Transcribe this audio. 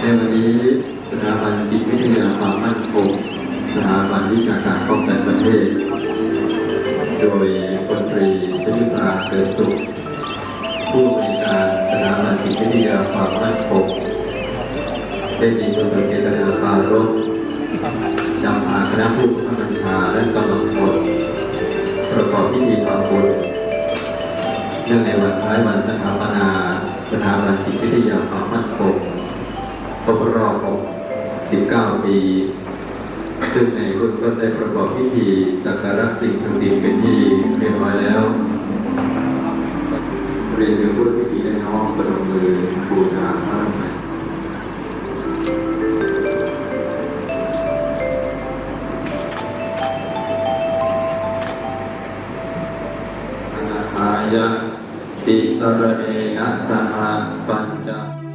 ในวันนี้สถาบันจิตวิทยาความมั่นคงสถาบันวิชาการป้องกันประเทศ โดยพลตรีชยุตราเสริมสุข ผู้บริการสถาบันจิตวิทยาความมั่นคงได้มีกุศลเจตนาปรารภนำพาคณะผู้บังคับบัญชาและกำลังพลประกอบพิธีทำบุญเนื่องในวันคล้ายวันสถาปนา สถาบันจิตวิทยาความมั่นคง รบรอบ19 ปี ซึ่งในรุ่นก็ได้ประกอบพิธีสักการะสิ่งศักดิ์สิทธิ์เป็นที่เรียบร้อยแล้ว เรียนเชิญผู้พิธีได้น้อมประนมมือบูชาพระรัตนอนาหายะติสรเนนะสหปัญ